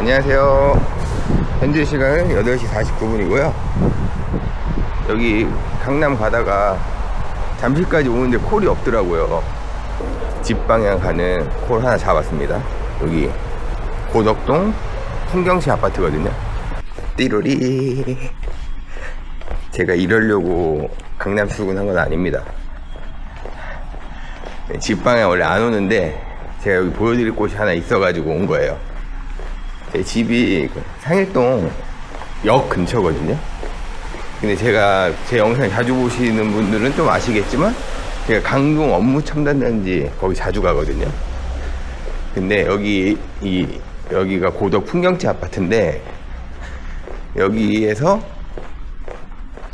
안녕하세요. 현재 시간은 8시 49분이고요. 여기 강남 가다가 잠실까지 오는데 콜이 없더라고요. 집 방향 가는 콜 하나 잡았습니다. 여기 고덕동 풍경시 아파트거든요. 띠로리. 제가 이러려고 강남 출근한 건 아닙니다. 네, 집 방향 원래 안 오는데 제가 여기 보여드릴 곳이 하나 있어가지고 온 거예요. 제 집이 그 상일동 역 근처거든요. 근데 제가 제 영상 자주 보시는 분들은 좀 아시겠지만 제가 강동 업무 첨단단지 거기 자주 가거든요. 근데 여기 이 여기가 고덕 풍경지 아파트인데 여기에서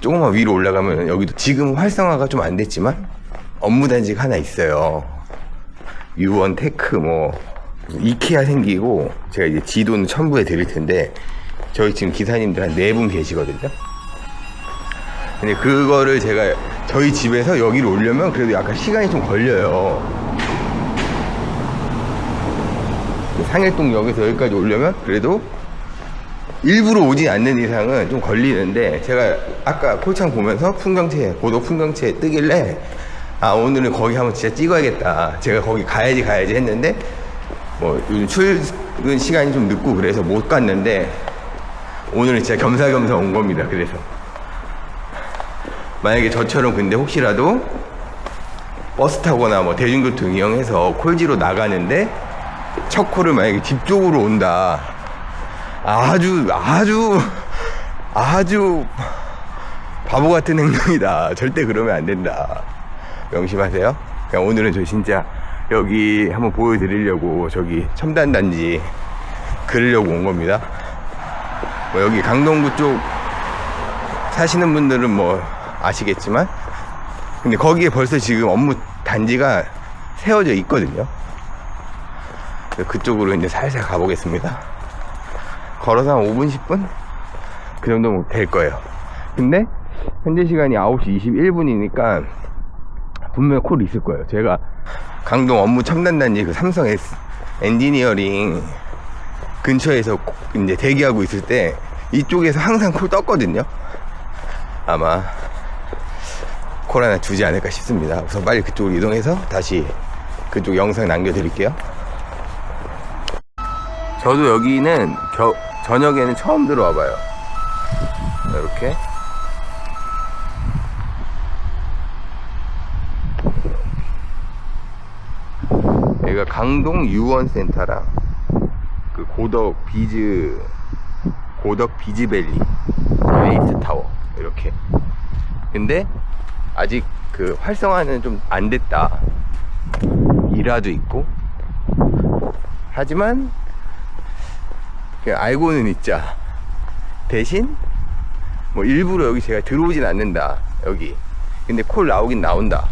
조금만 위로 올라가면 여기도 지금 활성화가 좀 안 됐지만 업무 단지가 하나 있어요. 유원 테크 뭐 이케아 생기고 제가 이제 지도는 첨부해 드릴 텐데 저희 지금 기사님들 한 네 분 계시거든요. 근데 그거를 제가 저희 집에서 여기로 오려면 그래도 약간 시간이 좀 걸려요. 상일동역에서 여기까지 오려면 그래도 일부러 오지 않는 이상은 좀 걸리는데 제가 아까 콜창 보면서 풍경채 고독 풍경채 뜨길래 아 오늘은 거기 한번 진짜 찍어야겠다 제가 거기 가야지 가야지 했는데 뭐 요즘 출근 시간이 좀 늦고 그래서 못 갔는데 오늘은 진짜 겸사겸사 온 겁니다 그래서 만약에 저처럼 근데 혹시라도 버스 타거나 뭐 대중교통 이용해서 콜지로 나가는데 첫 콜을 만약에 집 쪽으로 온다 아주 아주 아주 바보 같은 행동이다. 절대 그러면 안 된다. 명심하세요. 오늘은 저 진짜 여기 한번 보여드리려고 저기 첨단 단지 그리려고 온 겁니다. 뭐 여기 강동구 쪽 사시는 분들은 뭐 아시겠지만 근데 거기에 벌써 지금 업무 단지가 세워져 있거든요. 그쪽으로 이제 살살 가보겠습니다. 걸어서 한 5분, 10분? 그 정도면 될 거예요. 근데, 현재 시간이 9시 21분이니까, 분명히 콜이 있을 거예요. 제가, 강동 업무 첨단단지 그 삼성 S, 엔지니어링 근처에서 코- 이제 대기하고 있을 때, 이쪽에서 항상 콜 떴거든요. 아마, 콜 하나 주지 않을까 싶습니다. 우선 빨리 그쪽으로 이동해서 다시 그쪽 영상 남겨드릴게요. 저도 여기는 겨, 저녁에는 처음 들어와 봐요. 이렇게. 여기가 강동 유원센터랑 그 고덕 비즈 고덕 비즈밸리 웨이트 타워 이렇게. 근데 아직 그 활성화는 좀 안 됐다. 일화도 있고. 하지만 그냥 알고는 있자. 대신 뭐 일부러 여기 제가 들어오진 않는다. 여기. 근데 콜 나오긴 나온다.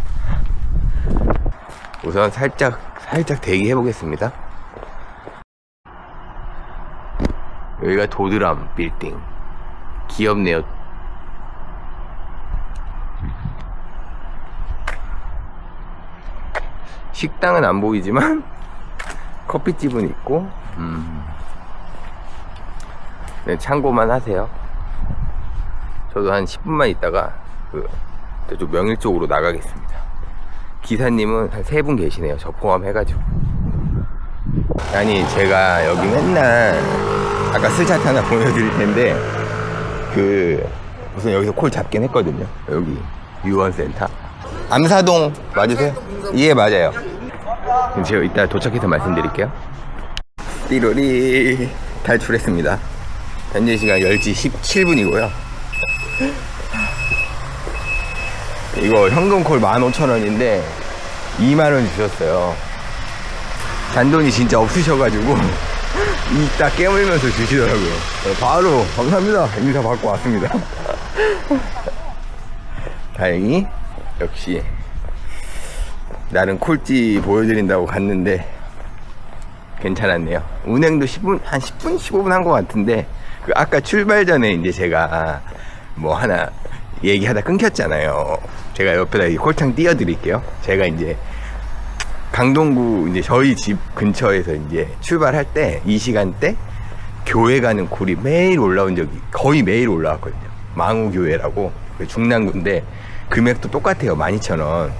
우선 살짝 살짝 대기해 보겠습니다. 여기가 도드람 빌딩. 귀엽네요. 식당은 안 보이지만 커피집은 있고 음. 네, 참고만 하세요. 저도 한 10분만 있다가 그 저쪽 명일 쪽으로 나가겠습니다. 기사님은 한 세 분 계시네요. 저 포함해가지고. 아니 제가 여기 맨날 아까 스샷 하나 보여드릴 텐데 그 무슨 여기서 콜 잡긴 했거든요. 여기 유원센터. 암사동 맞으세요? 예 맞아요. 그럼 제가 이따 도착해서 말씀드릴게요. 띠로리 탈출했습니다. 현재 시간 10시 17분이고요. 이거 현금콜 15,000원인데 2만원 주셨어요. 잔돈이 진짜 없으셔가지고 이따 깨물면서 주시더라고요. 바로 감사합니다. 인사 받고 왔습니다. 다행히 역시 나는 콜찌 보여드린다고 갔는데 괜찮았네요. 운행도 10분, 한 10분, 15분 한 것 같은데, 그 아까 출발 전에 이제 제가 뭐 하나 얘기하다 끊겼잖아요. 제가 옆에다 이 콜창 띄워드릴게요. 제가 이제 강동구 이제 저희 집 근처에서 이제 출발할 때 이 시간대 교회 가는 콜이 매일 올라온 적이 거의 매일 올라왔거든요. 망우교회라고 그 중랑구인데 금액도 똑같아요. 12,000원.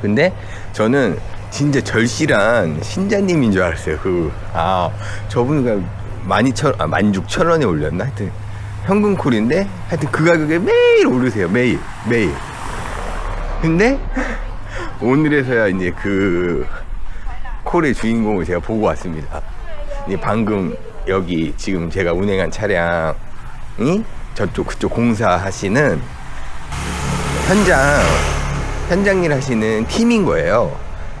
근데 저는 진짜 절실한 신자님인 줄 알았어요. 그, 아, 저분가 12,000, 아, 16,000원에 올렸나? 하여튼, 현금 콜인데, 하여튼 그 가격에 매일 오르세요. 매일. 매일. 근데, 오늘에서야 이제 그, 콜의 주인공을 제가 보고 왔습니다. 이 방금 여기 지금 제가 운행한 차량이 저쪽 그쪽 공사하시는 현장 현장 일 하시는 팀인 거예요.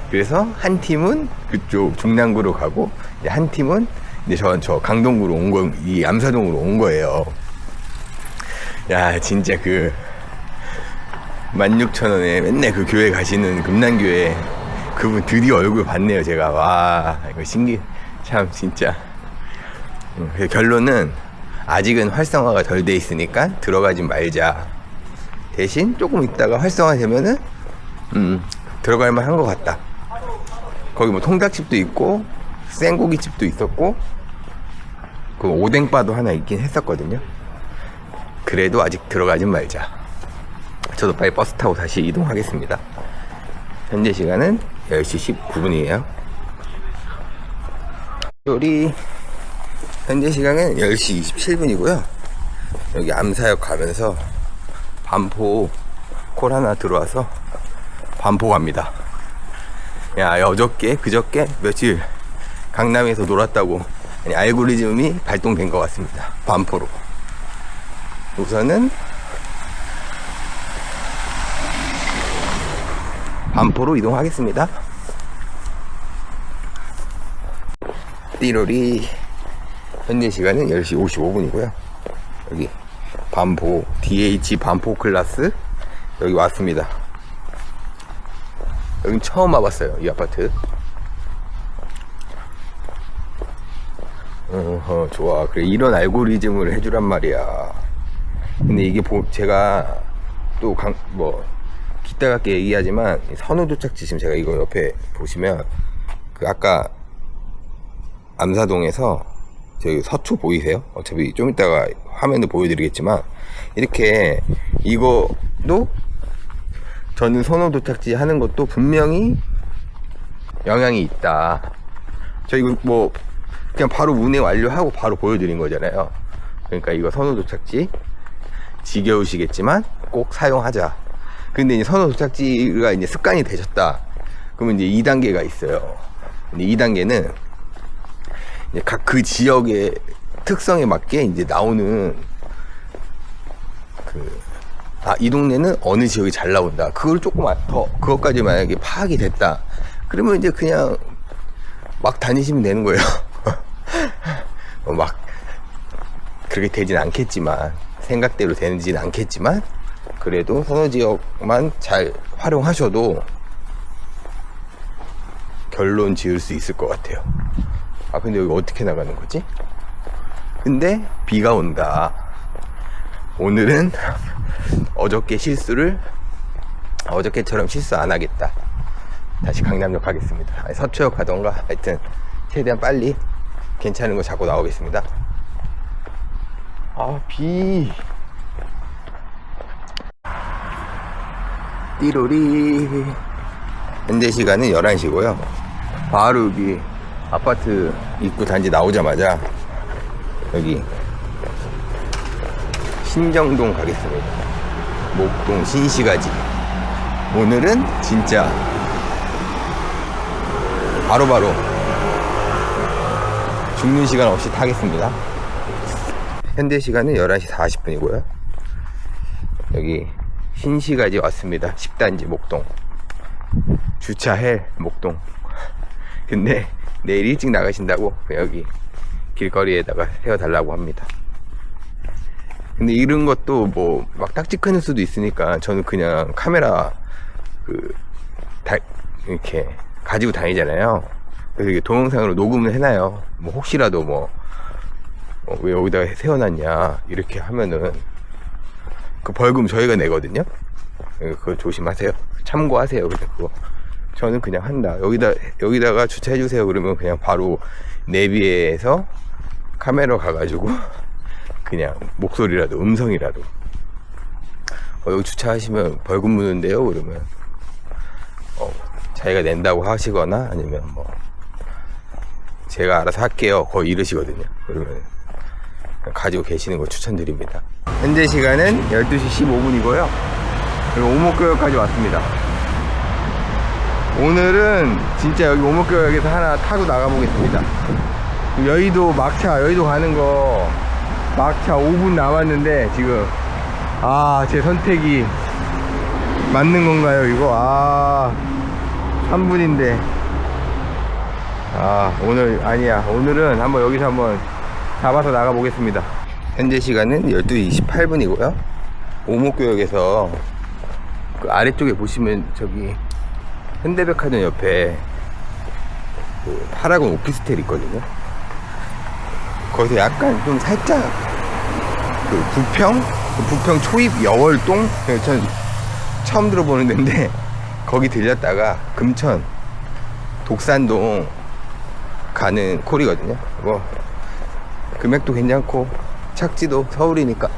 그래서 한 팀은 그쪽 중랑구로 가고 한 팀은 이제 저, 저 강동구로 온 거, 이 암사동으로 온 거예요. 야, 진짜 그 16,000원에 맨날 그 교회 가시는 금난교회 그분 드디어 얼굴 봤네요, 제가. 와, 이거 신기, 참, 진짜. 음, 그래서 결론은 아직은 활성화가 덜 돼 있으니까 들어가지 말자. 대신 조금 있다가 활성화 되면은, 음, 들어갈 만한 것 같다. 거기 뭐 통닭집도 있고, 생고기집도 있었고, 그 오뎅바도 하나 있긴 했었거든요. 그래도 아직 들어가지 말자. 저도 빨리 버스 타고 다시 이동하겠습니다. 현재 시간은 10시 19분이에요. 우리 현재 시간은 10시 27분이고요. 여기 암사역 가면서 반포 콜 하나 들어와서 반포 갑니다. 야, 어저께, 그저께, 며칠 강남에서 놀았다고 아니, 알고리즘이 발동된 것 같습니다. 반포로. 우선은 반포로 이동하겠습니다. 띠로리 현재 시간은 10시 55분이고요. 여기 반포 DH 반포 클라스 여기 왔습니다. 여긴 처음 와봤어요. 이 아파트. 어허, 좋아. 그래, 이런 알고리즘을 해주란 말이야. 근데 이게 보, 제가 또 강, 뭐, 기타 같게 얘기하지만, 이 선호 도착지 지금 제가 이거 옆에 보시면, 그 아까 암사동에서 저기 서초 보이세요? 어차피 좀 이따가 화면도 보여드리겠지만, 이렇게 이거도 저는 선호 도착지 하는 것도 분명히 영향이 있다. 저 이거 뭐 그냥 바로 운행 완료하고 바로 보여드린 거잖아요. 그러니까 이거 선호 도착지 지겨우시겠지만 꼭 사용하자. 근데 이제 선호 도착지가 이제 습관이 되셨다. 그러면 이제 2단계가 있어요. 근데 2단계는 각 그 지역의 특성에 맞게 이제 나오는 그, 아, 이 동네는 어느 지역이 잘 나온다. 그걸 조금 아- 더, 그것까지 만약에 파악이 됐다. 그러면 이제 그냥 막 다니시면 되는 거예요. 어, 막, 그렇게 되진 않겠지만, 생각대로 되지는 않겠지만, 그래도 선호 지역만 잘 활용하셔도 결론 지을 수 있을 것 같아요. 아, 근데 여기 어떻게 나가는 거지? 근데 비가 온다. 오늘은 어저께 실수를 어저께처럼 실수 안 하겠다. 다시 강남역 가겠습니다. 아니, 서초역 가던가 하여튼 최대한 빨리 괜찮은 거 잡고 나오겠습니다. 아, 비. 띠로리. 현재 시간은 11시고요. 바로 여기 아파트 입구 단지 나오자마자 여기 신정동 가겠습니다. 목동 신시가지. 오늘은 진짜 바로바로 죽는 시간 없이 타겠습니다. 현재 시간은 11시 40분이고요. 여기 신시가지 왔습니다. 10단지 목동. 주차해 목동. 근데 내일 일찍 나가신다고 여기 길거리에다가 세워달라고 합니다. 근데 이런 것도 뭐 막 딱지 끊을 수도 있으니까 저는 그냥 카메라 그 다, 이렇게 가지고 다니잖아요. 그래서 이게 동영상으로 녹음을 해놔요. 뭐 혹시라도 뭐, 어, 왜 여기다 가 세워놨냐 이렇게 하면은 그 벌금 저희가 내거든요. 예, 그거 조심하세요. 참고하세요. 그거 저는 그냥 한다. 여기다 여기다가 주차해 주세요. 그러면 그냥 바로 내비에서 카메라 가가지고 그냥 목소리라도 음성이라도 어, 여기 주차하시면 벌금 무는데요 그러면 어, 자기가 낸다고 하시거나 아니면 뭐 제가 알아서 할게요 거의 이러시거든요 그러면 가지고 계시는 걸 추천드립니다. 현재 시간은 12시 15분이고요. 그리고 오목교역까지 왔습니다. 오늘은 진짜 여기 오목교역에서 하나 타고 나가보겠습니다. 여의도 막차 여의도 가는 거 막차 5분 남았는데 지금 아 제 선택이 맞는 건가요 이거? 아 3분인데. 아 오늘 아니야. 오늘은 한번 여기서 한번 잡아서 나가 보겠습니다. 현재 시간은 12시 28분이고요. 오목교역에서 그 아래쪽에 보시면 저기 현대백화점 옆에 그 파라곤 오피스텔 있거든요. 거기서 약간 좀 살짝 그 부평? 그 부평 초입 여월동? 그전 처음 들어보는 데인데 거기 들렸다가 금천 독산동 가는 콜이거든요. 뭐 금액도 괜찮고 착지도 서울이니까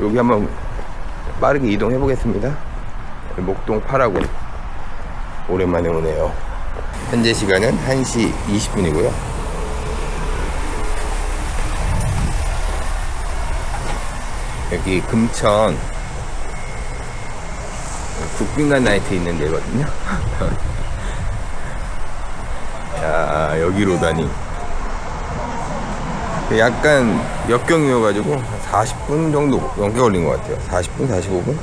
여기 한번 빠르게 이동해 보겠습니다. 목동 파라곤 오랜만에 오네요. 현재 시간은 1시 20분이고요. 여기 금천 국빈관 나이트 있는 데거든요. 자, 여기로 다니. 약간 역경이어가지고 40분 정도 넘게 걸린 것 같아요. 40분, 45분?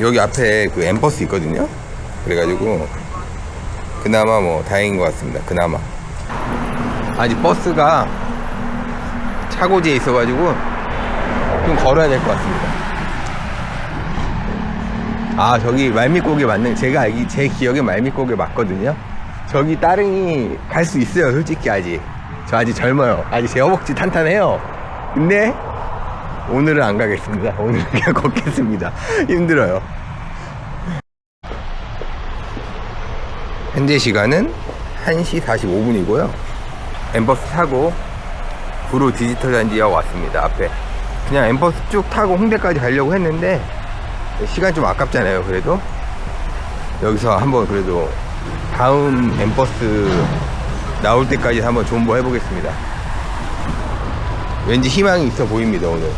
여기 앞에 그 엠버스 있거든요. 그래가지고 그나마 뭐 다행인 것 같습니다. 그나마. 아직 버스가 차고지에 있어가지고 좀 걸어야 될 것 같습니다. 아 저기 말미고개 맞는 제가 알기 제 기억에 말미고개 맞거든요. 저기 따릉이 갈 수 있어요 솔직히 아직. 저 아직 젊어요. 아직 제 허벅지 탄탄해요. 근데 오늘은 안 가겠습니다. 오늘은 그냥 걷겠습니다. 힘들어요. 현재 시간은 1시 45분이고요. 엠버스 타고 구로 디지털 단지역 왔습니다 앞에. 그냥 엠버스 쭉 타고 홍대까지 가려고 했는데 시간 좀 아깝잖아요 그래도. 여기서 한번 그래도 다음 엠버스 나올 때까지 한번 존버 해보겠습니다. 왠지 희망이 있어 보입니다 오늘.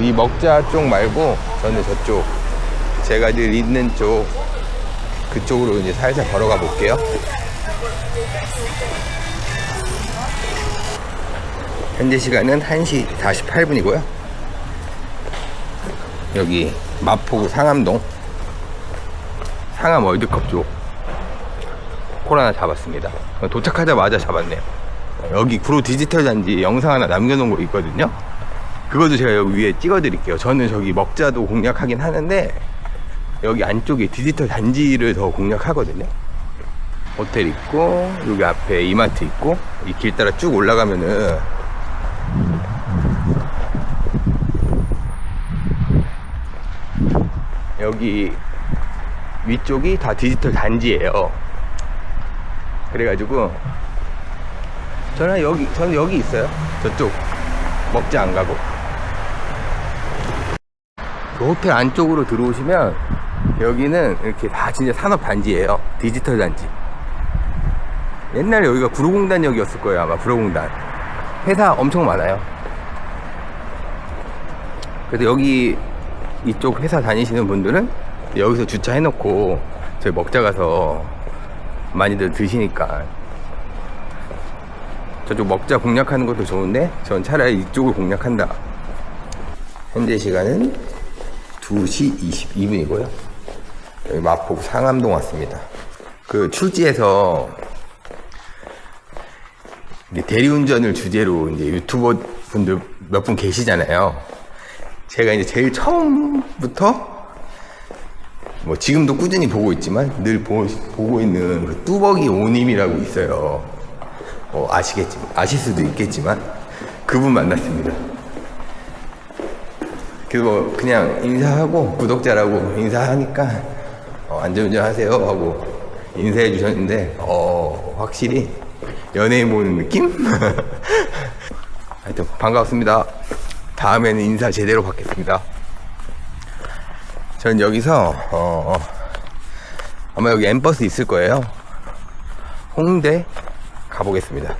이 먹자 쪽 말고 저는 저쪽 제가 늘 있는 쪽 그쪽으로 이제 살살 걸어가 볼게요. 현재 시간은 1시 48분이고요. 여기 마포구 상암동 상암 월드컵 쪽 코로나 잡았습니다. 도착하자마자 잡았네요. 여기 구로 디지털 단지 영상 하나 남겨놓은 거 있거든요. 그것도 제가 여기 위에 찍어드릴게요. 저는 저기 먹자도 공략하긴 하는데 여기 안쪽에 디지털 단지를 더 공략하거든요. 호텔 있고 여기 앞에 이마트 있고 이 길 따라 쭉 올라가면은 여기 위쪽이 다 디지털 단지예요. 그래가지고 저는 여기 저는 여기 있어요. 저쪽 먹지 안 가고 그 호텔 안쪽으로 들어오시면 여기는 이렇게 다 진짜 산업 단지예요. 디지털 단지. 옛날에 여기가 구로공단역이었을 거예요 아마 구로공단. 회사 엄청 많아요. 그래서 여기 이쪽 회사 다니시는 분들은 여기서 주차해놓고 저희 먹자 가서 많이들 드시니까. 저쪽 먹자 공략하는 것도 좋은데 전 차라리 이쪽을 공략한다. 현재 시간은 2시 22분이고요. 여기 마포구 상암동 왔습니다. 그 출지에서 대리운전을 주제로 이제 유튜버 분들 몇 분 계시잖아요. 제가 이제 제일 처음부터 뭐 지금도 꾸준히 보고 있지만 늘 보, 고 있는 그 뚜벅이 오님이라고 있어요. 뭐 아시겠지, 아실 수도 있겠지만 그분 만났습니다. 그래서 뭐 그냥 인사하고 구독자라고 인사하니까 어, 안전운전 하세요 하고 인사해 주셨는데, 어, 확실히 연예인 보는 느낌? 하여튼 반갑습니다. 다음에는 인사 제대로 받겠습니다. 전 여기서, 어, 아마 여기 엠버스 있을 거예요. 홍대 가보겠습니다.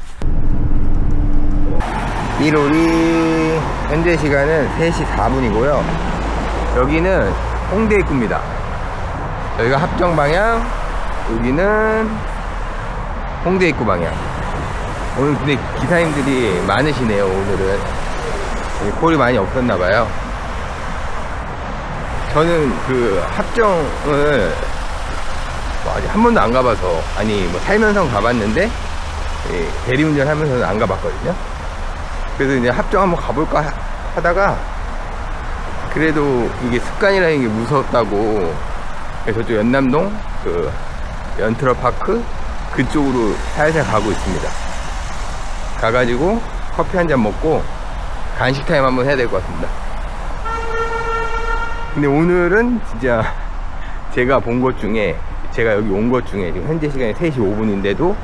1월이 현재 시간은 3시 4분이고요. 여기는 홍대 입구입니다. 여기가 합정 방향, 여기는 홍대 입구 방향. 오늘 근데 기사님들이 많으시네요, 오늘은. 예, 콜이 많이 없었나봐요. 저는 그 합정을 뭐 아직 한 번도 안 가봐서, 아니, 뭐 살면서 가봤는데, 예, 대리운전 하면서는 안 가봤거든요. 그래서 이제 합정 한번 가볼까 하- 하다가, 그래도 이게 습관이라는 게 무섭다고, 그래서 저쪽 연남동, 그, 연트러파크, 그쪽으로 살살 가고 있습니다. 가가지고 커피 한 잔 먹고 간식 타임 한번 해야 될 것 같습니다. 근데 오늘은 진짜 제가 본 것 중에 제가 여기 온 것 중에 지금 현재 시간이 3시 5분인데도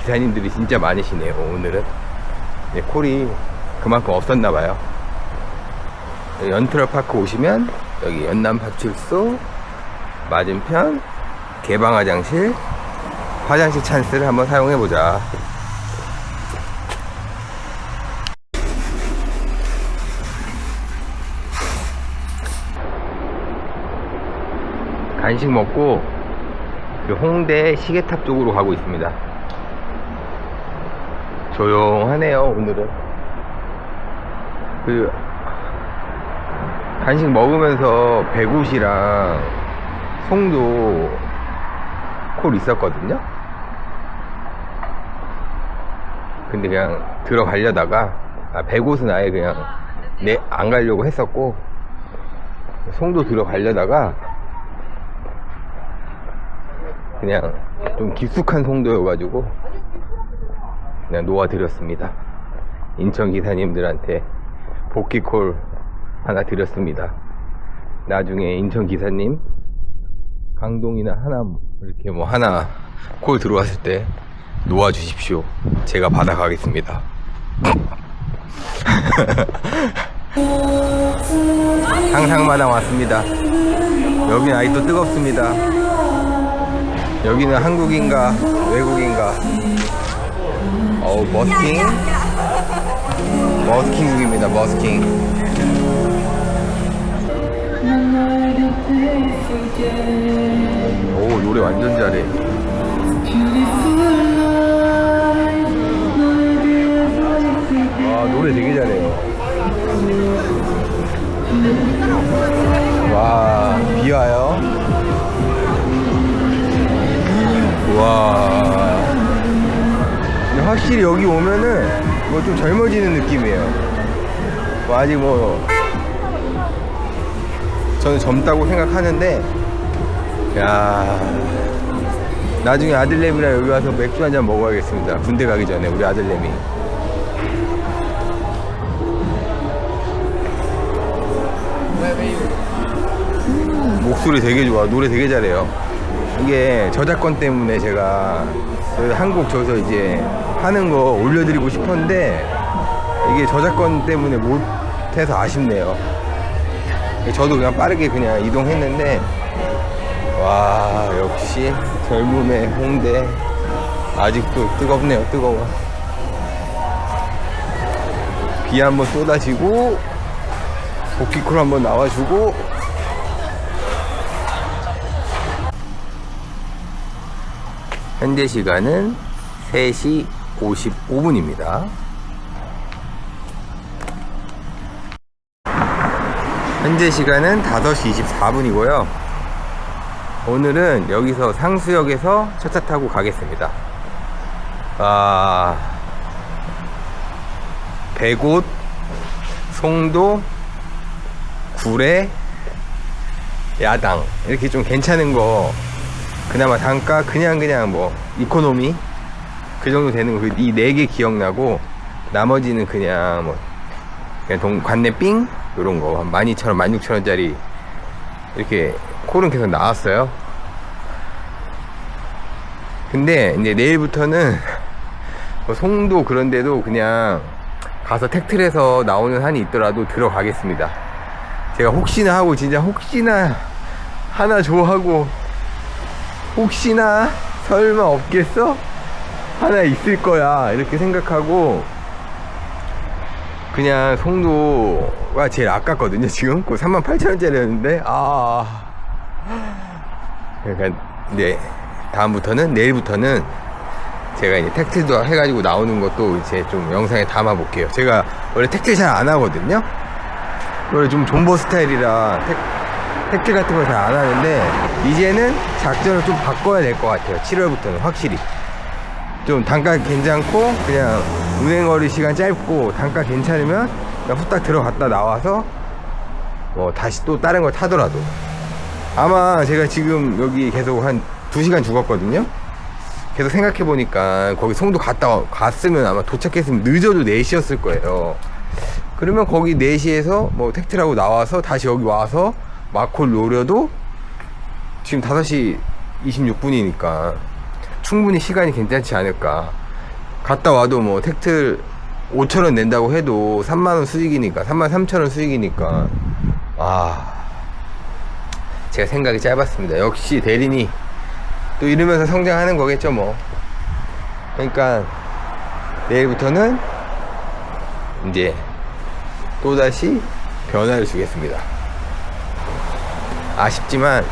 기사님들이 진짜 많으시네요. 오늘은 네, 콜이 그만큼 없었나 봐요. 연트러파크 오시면 여기 연남파출소 맞은편 개방 화장실 화장실 찬스를 한번 사용해 보자. 간식 먹고 그 홍대 시계탑 쪽으로 가고 있습니다. 조용하네요, 오늘은. 그, 간식 먹으면서 배굿이랑 송도 콜 있었거든요? 근데 그냥 들어가려다가, 아, 배굿은 아예 그냥 내, 안 가려고 했었고, 송도 들어가려다가, 그냥 좀 깊숙한 송도여가지고 그냥 놓아드렸습니다. 인천 기사님들한테 복귀콜 하나 드렸습니다. 나중에 인천 기사님 강동이나 하남 이렇게 뭐 하나 콜 들어왔을 때 놓아주십시오. 제가 받아가겠습니다. 상상마당 왔습니다. 여기는 아직도 뜨겁습니다. 여기는 한국인가 외국인가? 어우 머스킹? 머스킹국입니다 머스킹. 오 노래 완전 잘해. 와 노래 되게 잘해요 와 비와요 와. 확실히 여기 오면은 뭐 좀 젊어지는 느낌이에요. 뭐 아직 뭐 저는 젊다고 생각하는데 야 나중에 아들내미랑 여기 와서 맥주 한 잔 먹어야겠습니다. 군대 가기 전에 우리 아들내미. 목소리 되게 좋아. 노래 되게 잘해요. 이게 저작권 때문에 제가 그 한국 저서 이제 하는 거 올려드리고 싶었는데 이게 저작권 때문에 못해서 아쉽네요. 저도 그냥 빠르게 그냥 이동했는데 와 역시 젊음의 홍대 아직도 뜨겁네요 뜨거워 비 한번 쏟아지고 복귀콜 한번 나와주고 현재 시간은 3시 55분입니다. 현재 시간은 5시 24분이고요. 오늘은 여기서 상수역에서 첫차 타고 가겠습니다. 아, 배곳, 송도, 구례, 야당 이렇게 좀 괜찮은 거 그나마 단가 그냥 그냥 뭐 이코노미 그 정도 되는 거. 이 네 개 기억나고 나머지는 그냥 뭐 그냥 동 관내 삥? 이런 거한 12,000원 16,000원짜리 이렇게 콜은 계속 나왔어요. 근데 이제 내일부터는 뭐 송도 그런데도 그냥 가서 택틀에서 나오는 한이 있더라도 들어가겠습니다. 제가 혹시나 하고 진짜 혹시나 하나 줘 하고 혹시나 설마 없겠어? 하나 있을 거야 이렇게 생각하고 그냥 송도가 제일 아깝거든요 지금? 그 38,000원짜리였는데? 아. 그러니까 이제 다음부터는 내일부터는 제가 이제 택트도 해가지고 나오는 것도 이제 좀 영상에 담아 볼게요. 제가 원래 택트 잘안 하거든요. 원래 좀 존버 스타일이라 택, 택트 같은 걸 잘 안 하는데 이제는 작전을 좀 바꿔야 될 것 같아요. 7월부터는 확실히. 좀 단가 괜찮고 그냥 운행 거리 시간 짧고 단가 괜찮으면 그냥 후딱 들어갔다 나와서 뭐 다시 또 다른 걸 타더라도. 아마 제가 지금 여기 계속 한 2시간 죽었거든요. 계속 생각해 보니까 거기 송도 갔다 와- 갔으면 아마 도착했으면 늦어도 4시였을 거예요. 그러면 거기 4시에서 뭐 택트라고 나와서 다시 여기 와서 마콜 노려도 지금 5시 26분이니까 충분히 시간이 괜찮지 않을까. 갔다 와도 뭐 택트 5천원 낸다고 해도 3만원 수익이니까, 3만 3천원 수익이니까. 아. 제가 생각이 짧았습니다. 역시 대리니 또 이러면서 성장하는 거겠죠, 뭐. 그러니까 내일부터는 이제 또다시 변화를 주겠습니다. 아쉽지만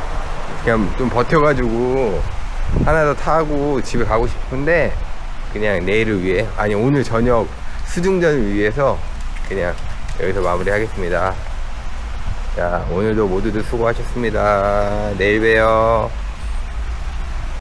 그냥 좀 버텨가지고 하나 더 타고 집에 가고 싶은데 그냥 내일을 위해 아니 오늘 저녁 수중전을 위해서 그냥 여기서 마무리하겠습니다. 자 오늘도 모두들 수고하셨습니다. 내일 봬요.